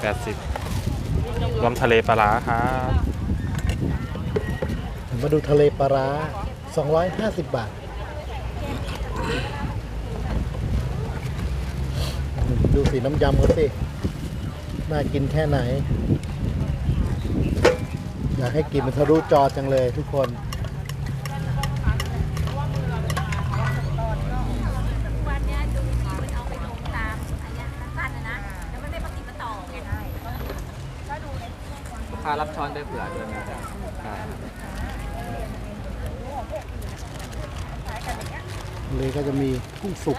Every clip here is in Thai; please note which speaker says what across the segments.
Speaker 1: แปดสิบรวมทะเลปลาร้าครับ
Speaker 2: มาดูทะเลปลาร้า250 บาท ดูสีน้ำยำเขาสิ น่ากินแค่ไหน อยากให้กินมันทะลุจอจังเลยทุกคน
Speaker 3: เนี้ยดูที่มันเอาไปลงตามอันเนี้ยสั้นๆนะนะ แล้วมันไม่ปฏิปต่อไงก็ดูใน
Speaker 4: ลูก ค้ารับช้อนได้เผื่อด้วยนะครับใช่ครับ
Speaker 2: เลยก็จะมีกุ้งสุก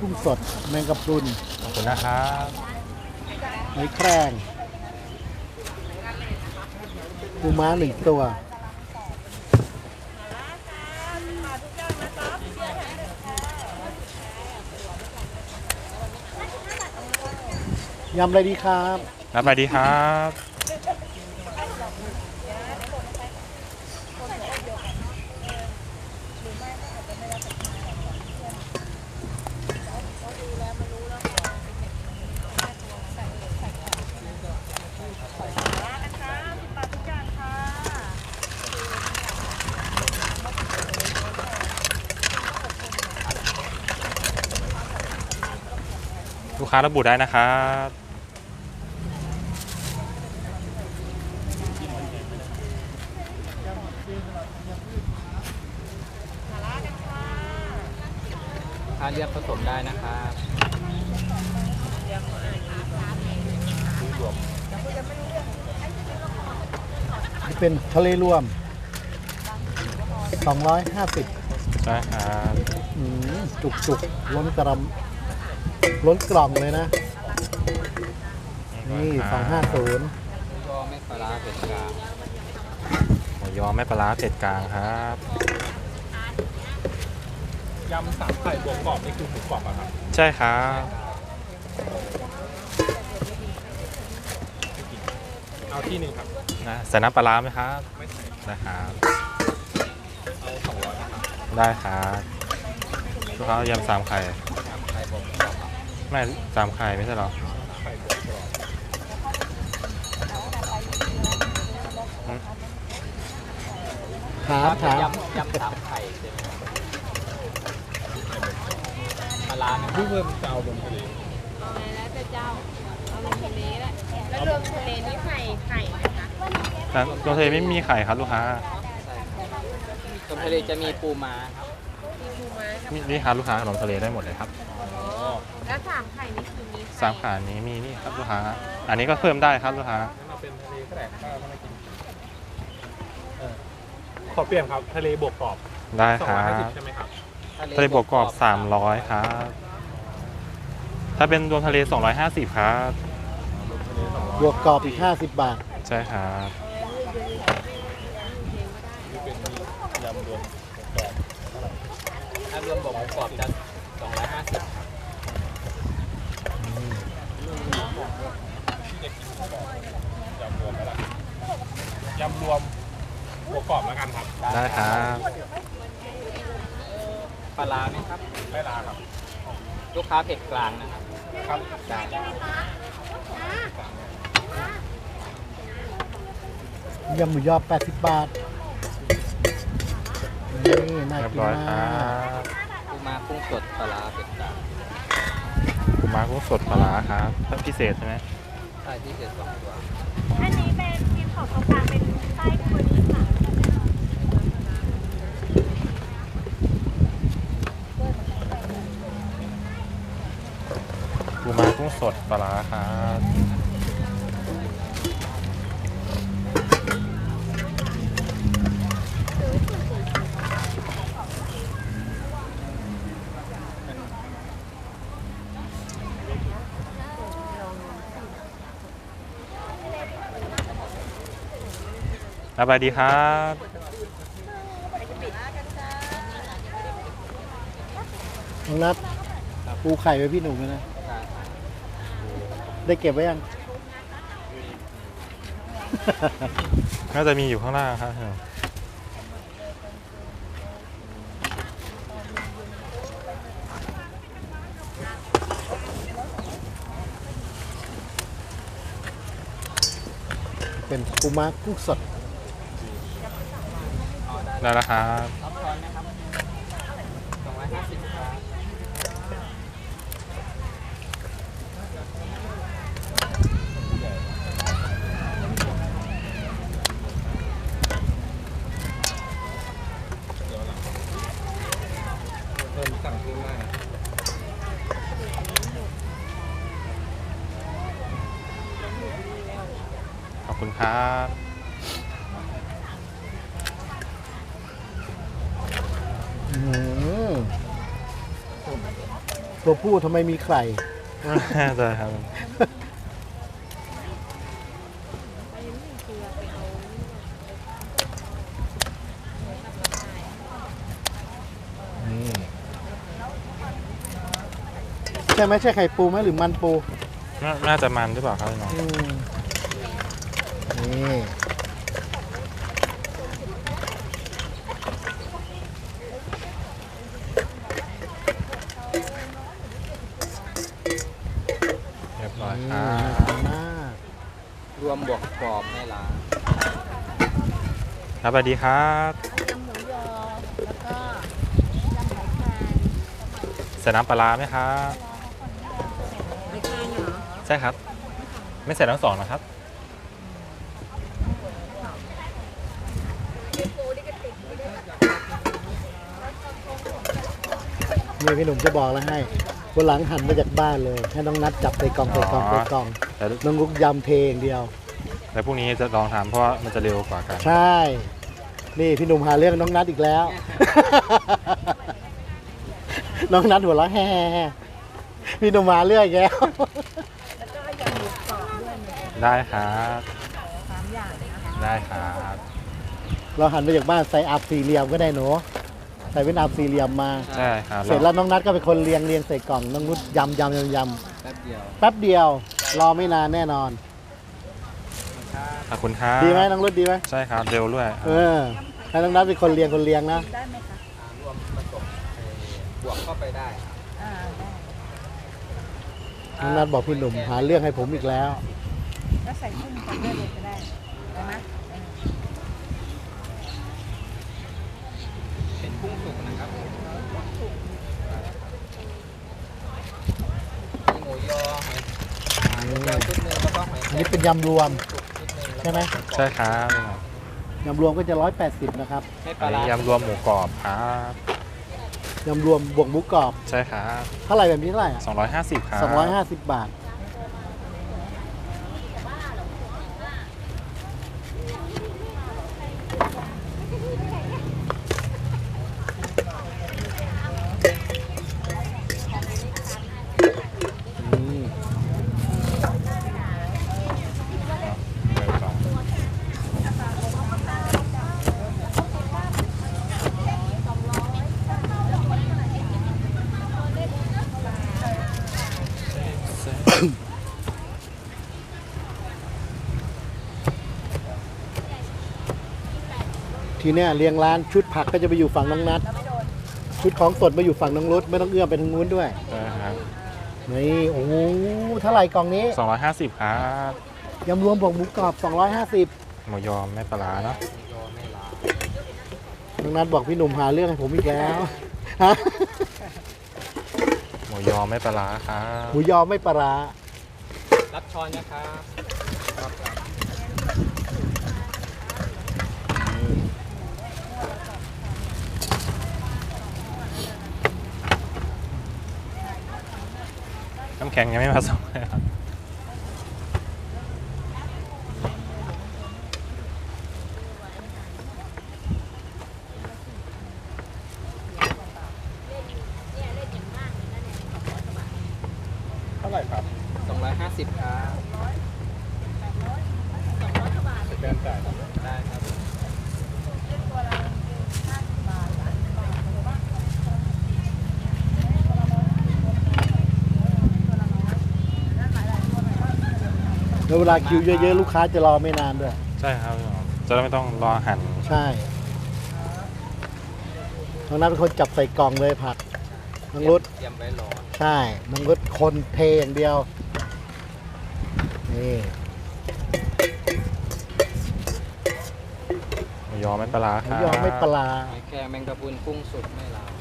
Speaker 2: กุ้งสดแมงกะพรุน
Speaker 1: ขอบคุณนะครับ
Speaker 2: หอยแครงปูม้าหนึ่งตัวยำอะไรดีครับ
Speaker 1: รับไปดีครับลูกค้าระบุได้นะครับ
Speaker 4: ลูกค้า เรียกผสมได้นะครับ
Speaker 2: นี่เป็นทะเลรวม 250
Speaker 1: ใช่ครับ
Speaker 2: อืมจุกจุกๆล้นกระำล้นกล่องเลยนะ นี่ 250
Speaker 4: ก็ไม่ปลาร้าเผ็ดกลาง
Speaker 1: หมูยอไม่ปลาร้าเผ็ดกลางครับ
Speaker 5: ยำสามไข่บวกกรอบนี่คือหมูกรอบอะครับ
Speaker 1: ใช่ครับ
Speaker 5: เอาที่หนึ่งครับ
Speaker 1: นะใส่น้ำปลาร้าไหมครับ
Speaker 5: ไม่ใส่
Speaker 1: นะครับ
Speaker 5: เอาสองร้อยนะครับ
Speaker 1: ได้ครับลูกค้าเอายำสามไข่
Speaker 4: ยำไข่บวกกรอบครับ
Speaker 1: ไม่สามไข่ไม่ใช่เหรอ
Speaker 5: ไข่บวกกรอบ
Speaker 2: ถามถาม
Speaker 4: ยำยำสามไข่ใช่ไหมครับ ปลาร้าไหมครับ
Speaker 5: ลูกเพิ่มจะเอาลงทะเล
Speaker 3: เอาไงแล้วแต่เจ้า เอาลงทะเลแล้วแล้วรวมทะเลนี่ไข่ไข่ไหมคะ
Speaker 1: แต่ตัวทะเลไม่มีไข่ครับลูกค้า
Speaker 4: ตรงทะเลจะมีปูม้าครับ
Speaker 3: มีปูม้ากับ
Speaker 1: นี่นี่ครับลูกค้าขนมทะเลได้หมดเลยครับ
Speaker 3: อ๋อแล้วสามไข่นี่คือมีไข่
Speaker 1: สามขานี้มีนี่ครับลูกค้า อันนี้ก็เพิ่มได้ครับลูกค้า
Speaker 5: งั้นเอาเป็นทะเลก็ได้ถ้าไม่กินเออขอเปลี่ยนครับทะเลบวกกรอบ
Speaker 1: ได้
Speaker 5: สอง
Speaker 1: ค
Speaker 5: ร้อย
Speaker 1: รั
Speaker 5: ห้าสิ
Speaker 1: บบ
Speaker 5: ใช่ไหมครับ
Speaker 1: ทะเลบวกกรอบ300ครับ ถ้าเป็นรวมทะเล 250ครับ
Speaker 2: บวกกรอบอีก 50 บาท
Speaker 1: ใช่ครับ
Speaker 5: นี่เป็นยำรวมบวกกรอบ
Speaker 4: ถ้ารวมบวกหมูกรอบจะสองร้อยห้าสิบ
Speaker 5: ที่จะกินกรอบยำรวมไปละยำรวมบวกกรอบแล้วกันครับ
Speaker 1: ได้ครับ
Speaker 4: ปลาร้าไหมครับ
Speaker 5: ได้ลาครับ
Speaker 4: ลูกค้าเผ็ดกลางนะครับ
Speaker 5: ครับ
Speaker 4: ได้
Speaker 2: ยำหมูยอ80 บาท นี่น่า
Speaker 1: เรียบ
Speaker 2: กิน
Speaker 1: ร้อยค
Speaker 2: มา
Speaker 1: รั
Speaker 2: ก
Speaker 1: บ
Speaker 4: ปูม้ากุ้งสดปลาร้าเผ็ดกลาง
Speaker 1: ปูม้ากุ้งสดปลาร้าครับพิเศษใช่ไหม
Speaker 4: ใช่ที่เผ็ดสองตัว
Speaker 3: อันนี้เป็นทีมของตรงกลางเป็นไส้คุยค่ะ
Speaker 1: ปูม้ากุ้งส ดปลาครับสบายดีครับ
Speaker 2: น้องนัดปูไข่ไว้พี่หนุ่มเลยนะ ได้เก็บไว้ยัง
Speaker 1: น่าจะมีอยู่ข้างล่างครับ
Speaker 2: เป็นปูม้ากุ้งสด
Speaker 1: ได้แล้วครับ
Speaker 4: สั่ง
Speaker 5: เพิ่มได้นะ
Speaker 1: ขอบคุณครับ
Speaker 2: อื้อหือตัวผู้ทำไมมีไข่
Speaker 1: ใช่ครับ
Speaker 2: ไหมใช่ไข่ปูไหมหรือมันปู
Speaker 1: น่าน่าจะมันหรือเปล่าครับพี่น้อง
Speaker 2: อืมนี่
Speaker 1: เรียบร้อย
Speaker 2: นี่
Speaker 1: ครั
Speaker 2: น่า
Speaker 1: บ
Speaker 2: ทานมาก
Speaker 4: รวมบวกกรอบไม่ล้า
Speaker 1: ครับสวัสดีครับ
Speaker 3: ยำหมูยอ แล้วก็ยำหอยแครง
Speaker 1: ใส่น้ำปลาร้าไหมครับ
Speaker 3: หอยแครงเหรอ
Speaker 1: ใช่ครับ ไม่ใส่ทั้งสองนะครับ
Speaker 2: นี่พี่หนุ่มจะบอกแล้วให้วันหลังหันมาจากบ้านเลย ให้น้องนัดจับใส่กล่องใส่กล่อง
Speaker 1: อ๋อ
Speaker 2: ใส่กล่อง
Speaker 1: แต่
Speaker 2: น้องลุกยำเทอย่างเดียว
Speaker 1: แต่พรุ่งนี้จะลองทำเพราะว่ามันจะเร็วกว่ากัน
Speaker 2: ใช่ นี่พี่หนุ่มหาเรื่องน้องนัดอีกแล้ว น้องนัดหัวเราะแฮ่ๆพี่หนุ่มมาเรื่อยแกแล้ว
Speaker 1: ได้ครับได้ครับ
Speaker 2: เราหันมาจากบ้านใส่อับสี่เหลี่ยมก็ได้หนูใส่เป็นอับสี่เหลี่ยมมา
Speaker 1: ใช่ครับ
Speaker 2: เสร็จแล้วน้องนัดก็เป็นคนเรียงเรียงใส่กล่องน้องนุชยำยำยำย
Speaker 4: แป๊บเดียวำ
Speaker 2: แป๊บเดียว รอไม่นานแน่นอน
Speaker 1: ขอบคุณครับ
Speaker 2: ดีไหมน้องนุชดีไหม
Speaker 1: ใช่ครับเร็วด้วย
Speaker 2: เออให้น้องนัดเป็นคนเรียงคนเรียงนะ
Speaker 3: ได้ไหมคะ
Speaker 4: รวมผสมบวกเข้าไปได้
Speaker 3: อ่าได้
Speaker 2: น้องนัดบอกพี่หนุ่มหาเรื่องให้ผมอีกแล้ว
Speaker 3: ก็ใส่กุ้งกับเลือดเลยก็ได้ได้ไหม
Speaker 4: เป็นกุ้งสุกนะครับมีหมูยอหอยแก้วชุดหนึ่งแล้วก็หอย
Speaker 2: อันนี้เป็นยำรวมใช่ไหม
Speaker 1: ใช่ครับ
Speaker 2: ยำรวมก็จะร้อยแปดสิบนะครับ
Speaker 4: ไม่ป
Speaker 1: อั
Speaker 4: ลานร้า
Speaker 1: นี้ยำรวมหมูกรอบครับ
Speaker 2: ยำรวมบวกหมูกรอบ
Speaker 1: ใช่ครับ
Speaker 2: เท่าไหร่แบบนี้เท่าไหร่
Speaker 1: 250ครับ
Speaker 2: สองร้อยห้าสิบบาท อืม ทีเนี้ยเรียงร้านชุดผักก็จะไปอยู่ฝั่งน้องนัด ชุดของสดมาอยู่ฝั่งน้องรุดไม่ต้องเอื้อมไปทางนู้นด้วย
Speaker 1: ใช่ครับ
Speaker 2: นี่โอ้โหเท่าไหร่กล่องนี้
Speaker 1: 250ครับ
Speaker 2: ยำรวมบวกหมูกรอบ 250
Speaker 1: หมูยอไม่ปลาร้าเนาะ
Speaker 4: ยอไม่ล้า
Speaker 2: น้องนัดบอกพี่หนุ่มหาเรื่องให้ผมอีกแล้วฮะ
Speaker 1: หมูยอไม่ปลาร้าครับ
Speaker 2: หมูยอไม่ปลาร้า
Speaker 4: รับช้อนนะครับ
Speaker 1: น้ำแข็งยังไม่มาส่งเลยครับ
Speaker 5: เท่าไหร่ครับ
Speaker 4: 250ครับ
Speaker 5: สแกนจ่ายครับ
Speaker 4: ได้ครับ
Speaker 2: แล้วเวลาคิวเยอะๆ ลูกค้าจะรอไม่นานด้วย
Speaker 1: ใช่ครับพี่หมอจะได้ไม่ต้องรอหั่น
Speaker 2: ใช่น้องนัดเป็นคนจับใส่กล่องเลยผักน้องรุด
Speaker 4: เตรียมไว้รอ
Speaker 2: ใช่น้องรุดคนเทอย่างเดียว นี่
Speaker 1: ยอไม่ปลาร้า
Speaker 2: ห
Speaker 1: ค
Speaker 2: มู
Speaker 1: รับ
Speaker 2: ยอไม่ปลา
Speaker 4: หอยแครงแมงกะพรุนกุ้งสุกไม่ลาว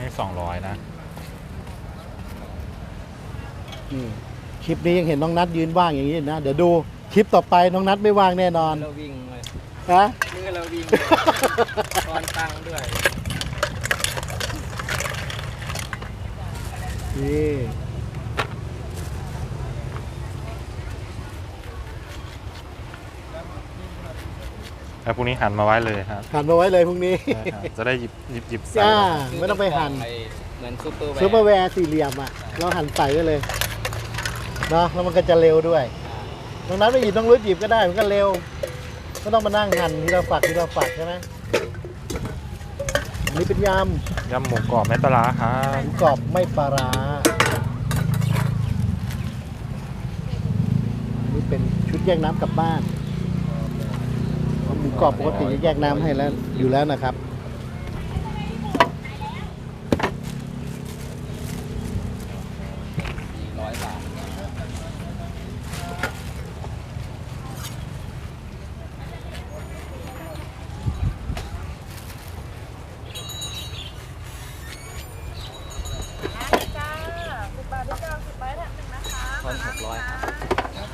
Speaker 1: ให้สองร้อยนะ
Speaker 2: นี่ค ลิปนี้ยังเห็นน้องนัดยืนว่างอย่างนี้นะ เดี๋ยวดูคลิปต่อไปน้องนัดไม่ว่างแน่นอน
Speaker 4: เราวิ่งเลย
Speaker 2: ฮะ
Speaker 4: นี่เราวิ่งเลยตอนตังค์ด้วย
Speaker 2: นี่
Speaker 1: แล้วพรุ่งนี้หั่นมาไว้เลยครับ
Speaker 2: หั่นมาไว้เลยพรุ่งนี้
Speaker 1: ใช่ครับจะได้หยิบหยิบหยิบใส่
Speaker 2: จ้าไม่ต้องไปหั่น
Speaker 4: เหมือนซูเปอร์แวร์
Speaker 2: ซูเปอร์แวร์สี่เหลี่ยมอะเราหั่นใส่ไว้เลย เนาะแล้วมันก็จะเร็วด้วยน้องนัดไม่หยิบต้องรุดหยิบก็ได้มันก็เร็วไม่ต้องมานั่งหั่นทีละฝักทีละฝักใช่ไหมอันนี้เป็นย
Speaker 1: ยำหมูกรอบไม่ปลาร้าครัำ
Speaker 2: ห
Speaker 1: บ
Speaker 2: มูกรอบไม่ปลาร้าอันนี้เป็นชุดแยกน้ำกลับบ้านเพราะหมูกรอบปกติจะแยกน้ำให้แล้วอยู่แล้วนะครับ
Speaker 4: สี่ร้อยบาท
Speaker 3: จ้าสิบบาทที่เก้าสิบใบแถมหนึ่งนะคะ
Speaker 4: ทอนหกร้อยครับ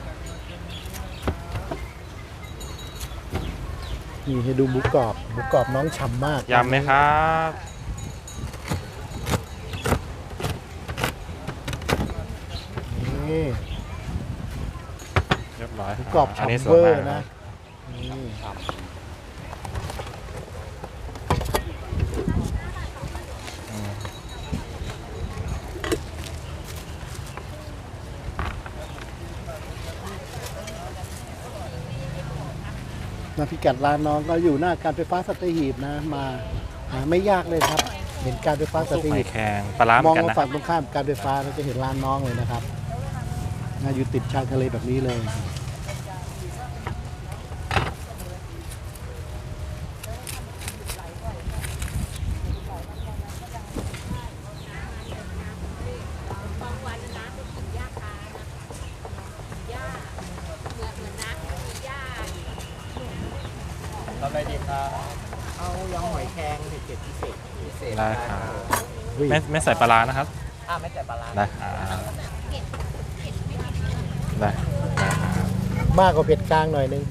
Speaker 2: นี่ให้ดูหมูกรอบหมูกรอบน้องฉ่ำมาก
Speaker 1: ยำไหมครับ
Speaker 2: นี่
Speaker 1: เรียบร้อย
Speaker 2: หมู
Speaker 1: ค
Speaker 2: กรอบ
Speaker 1: อันนี้
Speaker 2: ฉ่ำ
Speaker 1: ส
Speaker 2: เว
Speaker 1: วย
Speaker 2: อ
Speaker 1: มาก
Speaker 2: ร์
Speaker 1: นะ
Speaker 2: นะนี่
Speaker 4: ครับ
Speaker 1: อืม
Speaker 2: นะพิกัดร้านน้องก็อยู่หน้าการไฟฟ้าสัตหีบนะมาหาไม่ยากเลยครับ เห็นการไฟฟ้าสั
Speaker 1: ซุป
Speaker 2: ต
Speaker 1: หอ
Speaker 2: หี
Speaker 1: ย
Speaker 2: บ
Speaker 1: แครงปลาร้าเห
Speaker 2: ม
Speaker 1: มื
Speaker 2: อ
Speaker 1: องนกัน
Speaker 2: มา
Speaker 1: นะ
Speaker 2: ฝั่งตรงข้ามการไฟฟ้าเราจะเห็นร้านน้องเลยนะครับนะอยู่ติดชายทะเลแบบนี้เลย
Speaker 3: บางวันนะไปกินหญ้าคานะหญ้าเหมือนเหมือนน้ำมีหญ้า
Speaker 4: ทำอะไรดีครับเอายำหอยแครงเผ็ดๆพิเศษพิเศษ
Speaker 1: ได้ครับ
Speaker 2: เฮ้ย
Speaker 1: ไม่ไม่ใส่ปลาร้านะครับ
Speaker 4: อ่าไม่แต่ปลาร้า
Speaker 1: ได้ครับได้ได้ครับ
Speaker 2: มากกว่าเผ็ดกลางหน่อยนึง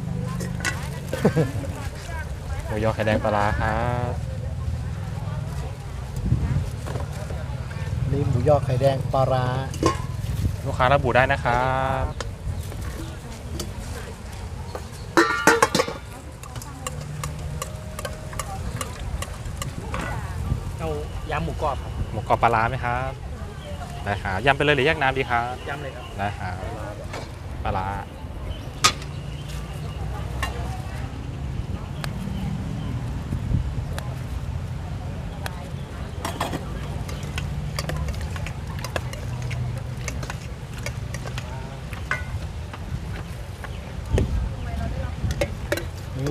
Speaker 1: หมูยอไข่แดงปลาร้าครับ
Speaker 2: นี่หมูยอไข่แดงปลาร้า
Speaker 1: ลูกค้าระบุได้นะครับ
Speaker 4: เอายำหมูกรอบครับ
Speaker 1: ห มูกรอบปลาร้าไหมครับได้ครับยำไปเลยหรือแยกน้ำดีครับ
Speaker 4: ยำเลยครับ
Speaker 1: ได้ครับปลาร้า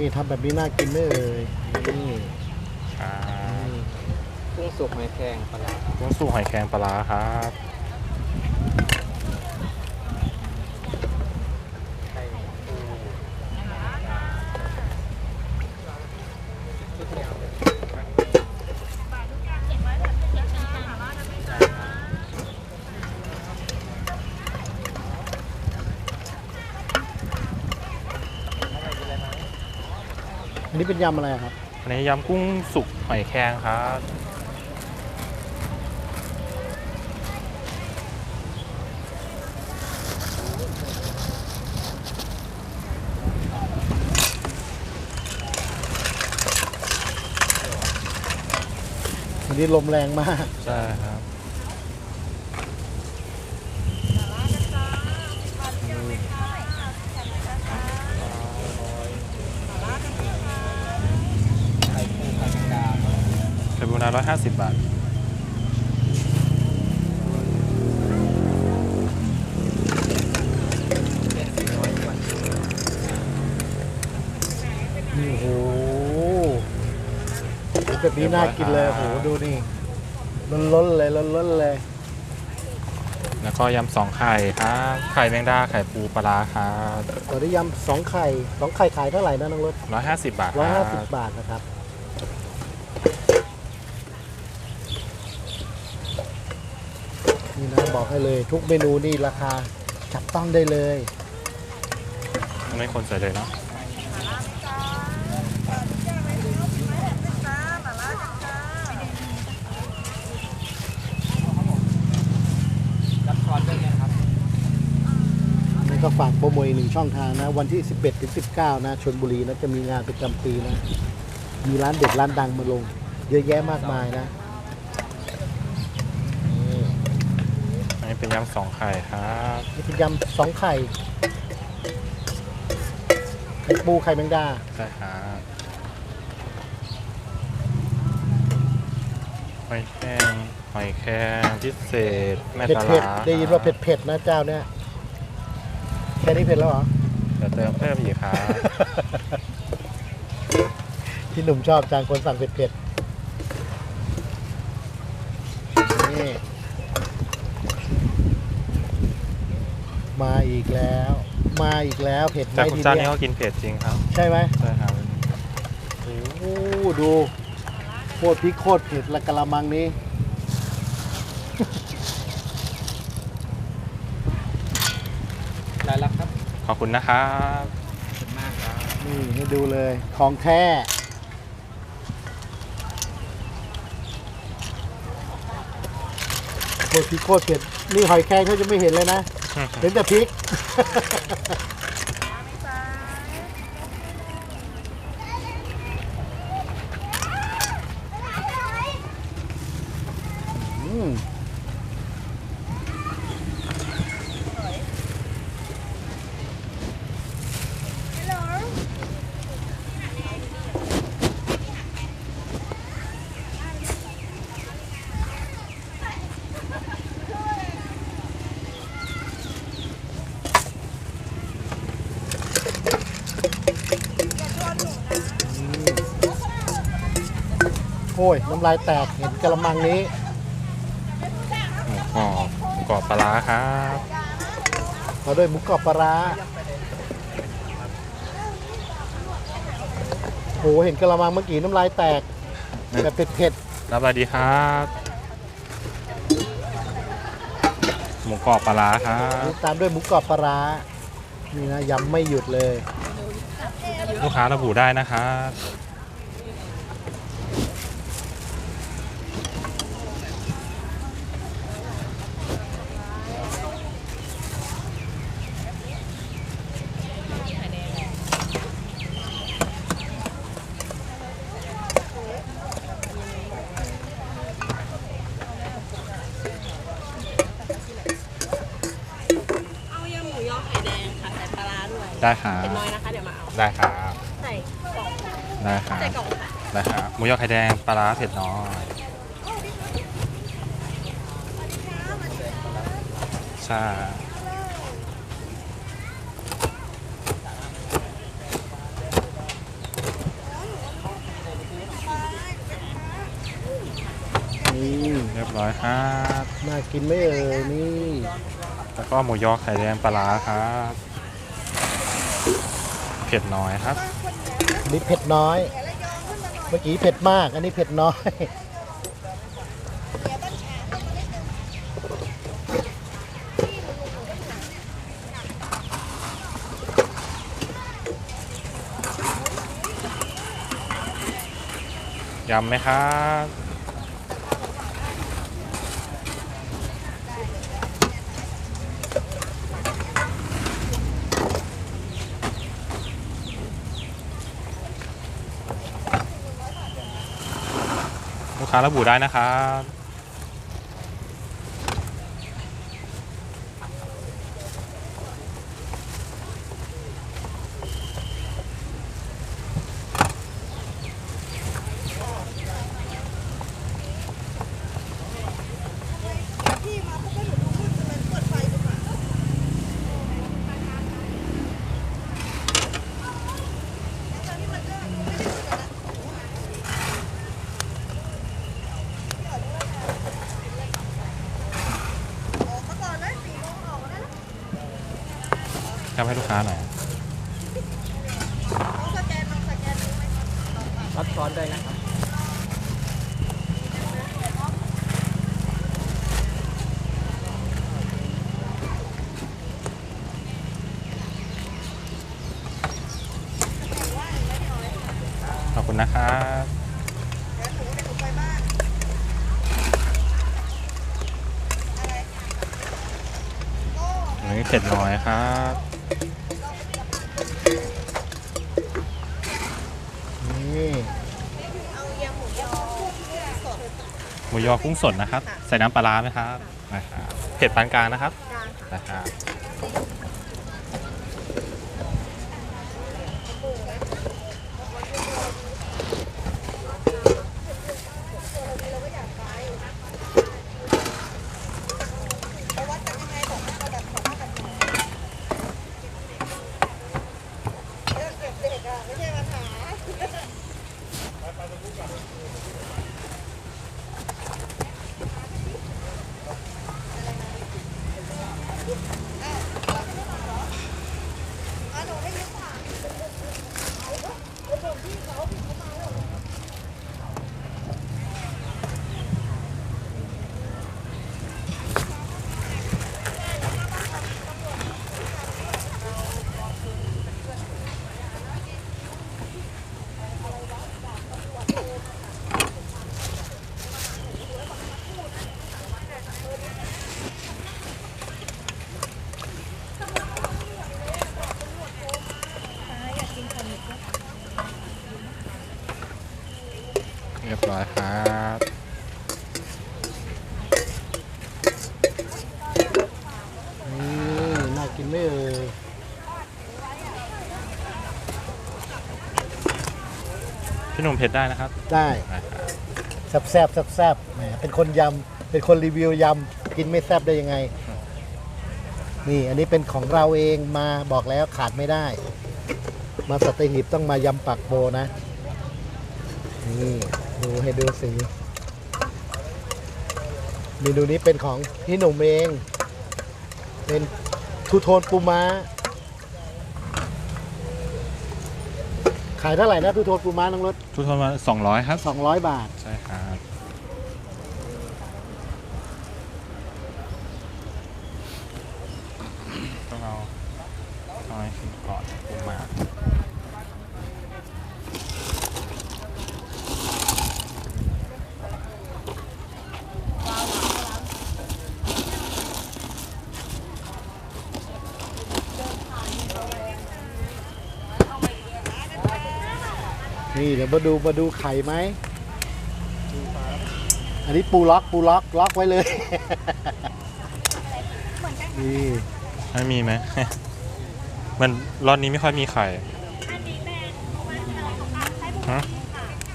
Speaker 2: นี่ทำแบบนี้น่ากินไหม่เอ่ยนี่
Speaker 1: ครับ
Speaker 4: กุ้ง สุกหอยแครงปลาร้า
Speaker 1: กุ้งสู้หอยแครงปลาร้าครับ
Speaker 4: ไข่ปูชุดเดียวเลย
Speaker 2: อันนี้เป็นยำอะไรครับ
Speaker 1: อันนี้ยำกุ้งสุกหอยแครงครับ
Speaker 2: อันนี้ลมแรงมาก
Speaker 1: ใช่ครับ ร้อยห้าสิบบาท
Speaker 2: นี่โอ้โห แบบนี้น่ากินเลยโอ้โหดูนี่ล้นๆเลยล้นๆเลย
Speaker 1: แล้วก็ยำสองไข่ครับไข่แมงดาไข่ปูปลาร้าครับ
Speaker 2: ตอนนี้ยำสองไข่สองไข่ขายเท่าไหร่นะน้องรถ
Speaker 1: ร้อยห้าสิบบาทค
Speaker 2: ร้อย
Speaker 1: รั
Speaker 2: ห้าสิ
Speaker 1: บ
Speaker 2: บบาทนะครับ นี่นะบอกให้เลยทุกเมนูนี่ราคาจับต้องได้เลย
Speaker 1: ไม่คนใส่เลยเนาะ
Speaker 4: รับช้อนด้วยไหมครับ
Speaker 2: นี่ก็ ฝากโปรโมทอีกหนึ่งช่องทางนะ วันที่ 11ถึง19 นะชนบุรีนะจะมีงานประจำปีนะ มีร้านเด็ดร้านดังมาลง เยอะแยะมากมายนะนี่
Speaker 1: อันนี้เป็นยำสองไข่ครับ
Speaker 2: นี่เป็นยำสองไข่ไข่ปูไข่แมงดา
Speaker 1: ใช่ครับหอยแครงหอยแครงพิเศษแม่
Speaker 2: เผ็ด
Speaker 1: ปลา
Speaker 2: เผ็ด
Speaker 1: ร้า
Speaker 2: ได้ยินว่าเผ็ดเผ็ดนะเจ้าเนี่ย แค่นี้เผ็ดแล้วเหรอ
Speaker 1: เดี๋ยวเติมเพิ่มอีกครับ
Speaker 2: ที่หนุ่มชอบจางคนสั่งเผ็ดเผ็ดนี่มาอีกแล้ว มาอีกแล้วเผ็ด
Speaker 1: แต่
Speaker 2: ไม่
Speaker 1: คุณ
Speaker 2: ที
Speaker 1: เจ้า
Speaker 2: เดี
Speaker 1: นี้
Speaker 2: ยว
Speaker 1: ก็กินเผ็ดจริงครับ
Speaker 2: ใช่ไหม
Speaker 1: ใช่ครับ
Speaker 2: โอ้โหดูโคตรพริกโคตรเผ็ดละกะละมังนี้
Speaker 4: ได้แล้วครับ
Speaker 1: ข อบคุณนะครับ
Speaker 4: ขอบคุณมากครับ
Speaker 2: นี่ให้ดูเลยของแท้โคตรพริกโคตรเผ็ดนี่หอยแครงเขาจะไม่เห็นเลยนะ เห็นแต่พริกำลายแตกเห็นกระมังนี้
Speaker 1: หมูกรอบหมูกรอบปลาร้าครับ
Speaker 2: มาด้วยหมูกรอบปลาร้าโหเห็นกระมังเมื่อกี้น้ำลายแตกแบบเผ็ด
Speaker 1: รับอะไรดีครับหมูกรอบปลาร้าครั
Speaker 2: ๆ
Speaker 1: บ
Speaker 2: นี่ตามด้วยหมูกรอบปลาร้านี่นะยำไม่หยุดเลย
Speaker 1: ลูกค้าระบุได้นะครับ
Speaker 6: เอายำหมูยอไข่แดงค่ะใส่ปลาร้าด้วย
Speaker 1: ได้ครับ
Speaker 6: เป็นน้อยนะคะ เดี๋ยวมาเอา
Speaker 1: ได้ครับ
Speaker 6: ใส่กล่อง
Speaker 1: ได้ครับ
Speaker 6: ใส่กล่องค่ะ
Speaker 1: ได้ครับหมูยอไข่แดงปลาร้าเผ็ดน้อย ใช่
Speaker 2: นี่
Speaker 1: เรียบร้อยครับ
Speaker 2: น่ากินไหม่เอ่ยนี่
Speaker 1: แล้วก็หมูยอไข่แดงปลาร้าครับเผ็ดน้อยครับ
Speaker 2: อันนี้เผ็ดน้อย เมื่อกี้เผ็ดมาก อันนี้เผ็ดน้อย
Speaker 1: ยำไหมครับ คาระบุได้นะครับ ให้ลูกค้าหน่อย
Speaker 4: รับช้อนด้วยนะครับ
Speaker 1: ขอบคุณนะครับอันนี้เผ็ดน้อยครับ
Speaker 2: นี่
Speaker 1: หมูย อกุ้งสดนะครับ ใส่น้ำปลาร้าไหมครับนะครับเผ็ดปานกลางนะครับนะครับ
Speaker 2: ห
Speaker 1: นุ่มเผ็ดได้นะครับ
Speaker 2: ได้แซ่บแซ่บแซ่บแซ่บแหมเป็นคนยำเป็นคนรีวิวยำกินไม่แซ่บได้ยังไง นี่อันนี้เป็นของเราเองมาบอกแล้วขาดไม่ได้ มาสตหีบต้องมายำปักโบนะนี่ดูให้ดูสีเมนูนี้เป็นของพี่หนุ่มเอง เป็นทูโทนปูม้า ขายเท่าไหร่นะทูโทนปูม้าน้องรถ
Speaker 1: ทุกคนมา200 ครับ
Speaker 2: 200 บาท
Speaker 1: ใช่ครับ ต้องเอาเอาให้ขึ้นก่อนปรุงมา
Speaker 2: นี่ เดี๋ยวมาดูมาดูไข่ไหม อันนี้ปูล็อกปูล็อกล็อกไว้เลย นี่
Speaker 1: ไม่มีไหม มันรอบนี้ไม่ค่อยมีไข่ฮะ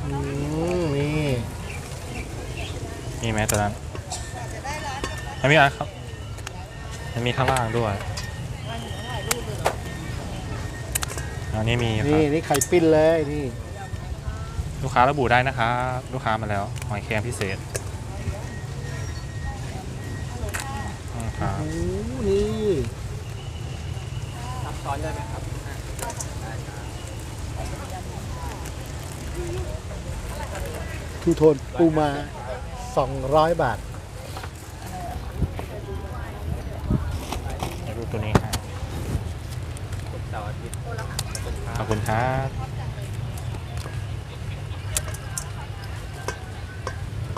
Speaker 2: อืมนี่
Speaker 1: มีไหมตัวนั้นไม่มีอะไรครับมันมีข้างล่างด้วย อันนี้มีครั
Speaker 2: นี่
Speaker 1: บ
Speaker 2: นี่ไข่ปิ้นเลยนี่
Speaker 1: ลูกค้าระบุได้นะครับลูกค้ามาแล้วหอยแครงพิเศษนี่ครับ
Speaker 2: โอ้นี่
Speaker 4: รับช้อนด้วยไหมครับ
Speaker 2: ทูโทนปูมา 200 บาท
Speaker 1: เดี๋ยวดูตัวนี้ครับ
Speaker 4: เสาร์อาทิตย์
Speaker 1: ขอบคุณครับ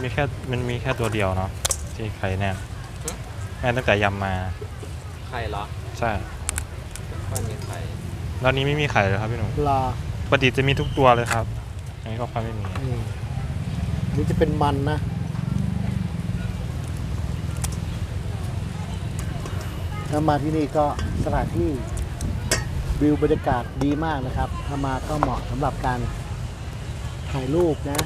Speaker 1: มีแค่มันมีแค่ตัวเดียวเนาะที่ไข่แน่นแม่ตั้งแต่ยำมา
Speaker 4: ไข่เหรอ
Speaker 1: ใช่
Speaker 4: ค่อยมีไข่
Speaker 1: รอบนี้ไม่มีไข่เลยครับพี่หนุ่ม
Speaker 2: รอ
Speaker 1: ปกติจะมีทุกตัวเลยครับอันนี้ก็ค่อยไม่มี
Speaker 2: นี่นี่จะเป็นมันนะ ถ้ามาที่นี่ก็สถานที่วิวบรรยากาศดีมากนะครับ ถ้ามาก็เหมาะสำหรับการถ่ายรูปนะ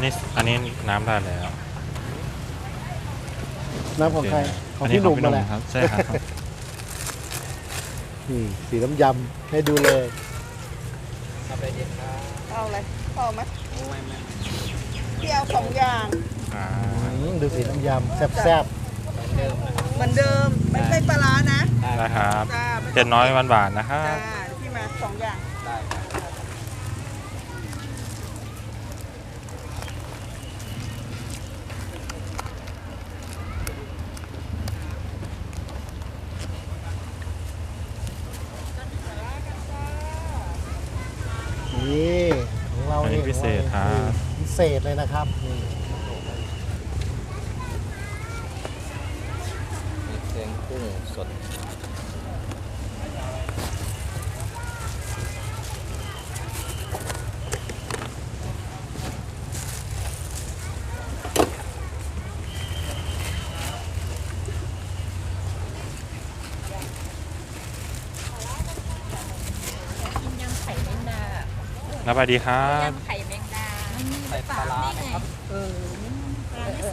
Speaker 1: นนี้อันนี้น้ำได้แล้ว
Speaker 2: น้ำของใครของ
Speaker 1: นนี้
Speaker 2: พี่หนุ่มมาแหละ
Speaker 1: ครับใช่ครับ
Speaker 2: นี่สีน้ำยำให้ดูเลย
Speaker 4: เอาไปเด็ดครับ
Speaker 6: เอาอะไรพอไหม
Speaker 4: โอ้ยแม่
Speaker 6: พี่เอาสองอย่าง
Speaker 1: อ่า
Speaker 2: อืมดูสีน้ำยำแซ่บ
Speaker 4: เหมือนเดิมนะ
Speaker 6: เหมือนเดิมไม่ใช่ปลาร้านะ
Speaker 1: ได้ครับ
Speaker 6: จ้าไม่
Speaker 1: เผ็ดน้อยหวานๆนะครั
Speaker 6: จ้า
Speaker 1: บ
Speaker 6: พี่มาสองอย่าง
Speaker 4: ได้ครับ
Speaker 2: ๆนี่ของเรา
Speaker 1: อันนี้
Speaker 2: นี่
Speaker 1: พิเศษครับ
Speaker 2: พิ เศษเลยนะครับนี่
Speaker 4: มีเครื่องกุ้งสด
Speaker 3: ยำไข่แมงดา
Speaker 1: รับไปดีครับ
Speaker 3: ยำไข่แมงดา
Speaker 4: ใส่ปลาร้านะครับ
Speaker 6: เออ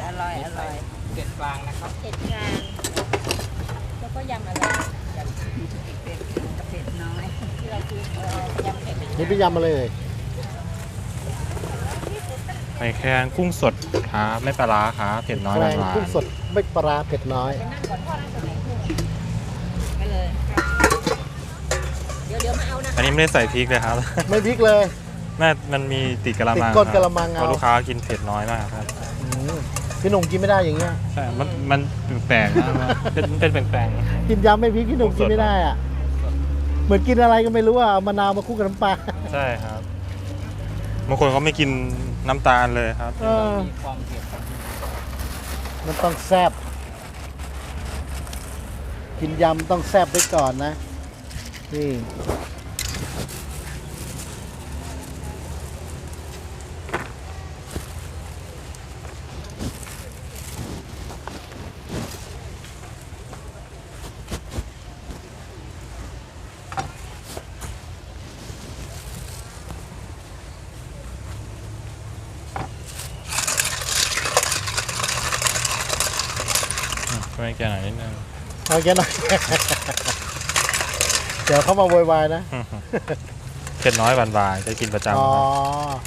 Speaker 6: อร่อย อร่อย
Speaker 4: เด็ดฟางนะครับ
Speaker 3: เผ็ดกลางแล้วก็ยำอะไร
Speaker 6: เป็ดกับเป็ดน้อย
Speaker 3: ที่เราคือเอ่อยำไข่แมง
Speaker 2: นี่
Speaker 3: ดา
Speaker 2: พี่ยำมาเลย
Speaker 1: ไข่แคนกุ้งสดครับไม่ปลาร้าครับเผ็ดน้อย
Speaker 2: แก
Speaker 1: ห
Speaker 2: ง
Speaker 1: วาน
Speaker 2: กุ้งสดไม่ปลาร้าเผ็ดน้อย
Speaker 3: ไปนั่งก่อนพ่อนั่งตรงไหนพูด
Speaker 6: ไปเลย
Speaker 3: เดี๋ยวเดี๋ยวมาเอานะ
Speaker 1: ๆอันนี้ไม่ได้ใส่พริกเลยครับ
Speaker 2: ไม่พริกเลย
Speaker 1: แม่มันมีติดกะละมัง
Speaker 2: ติดก้น
Speaker 1: คบ
Speaker 2: กะละมังเอา
Speaker 1: เพราะลูกค้ากินเผ็ดน้อยมากครับ
Speaker 2: อืม พี่หนุ่มกินไม่ได้อย่างเงี้ย
Speaker 1: ใช่มันมันแปลกๆนะเป็นเป็นแปลก
Speaker 2: กินยำไม่พริกพี่หนุ่มกินไม่ได้อะ เหมือนกินอะไรก็ไม่รู้อะเอามะนาวมาคู่กับน้ำปลา
Speaker 1: ๆใช่ครับบางคนเขาไม่กินน้ำตาลเลยครับ
Speaker 2: เออ
Speaker 4: มีความเผ็ด
Speaker 2: มันต้องแซ่บกินยำต้องแซ่บไว้ก่อนนะ นี่
Speaker 1: ช่วยแกหน่อยนิดนึง
Speaker 2: เอาแค่หน่อย เดี๋ยวเขามาโวยวายนะ
Speaker 1: เผ็ดน้อยหวานๆจะกินประจำ
Speaker 2: อ๋อ
Speaker 1: ครับ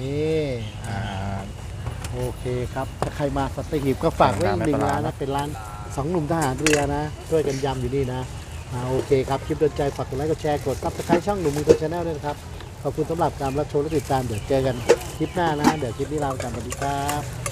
Speaker 2: นี่
Speaker 1: อ่า
Speaker 2: โอเคครับ ถ้าใครมาสัตหีบก็ฝากไว้อีกหนึ่งร้านนะ เป็นร้านสองหนุ่มทหารเรือนะ ช่วยกันยำอยู่นี่นะอ่าโอเคครับ คลิปโดนใจฝากกดไลค์กดแชร์ กดซับสไครต์ช่องหนุ่มมือตัวชาแนลด้วยนะครับ ขอบคุณสำหรับการรับชมและติดตาม เดี๋ยวเจอกันคลิปหน้านะ เดี๋ยวคลิปนี้ลาไปก่อนสวัสดีครับ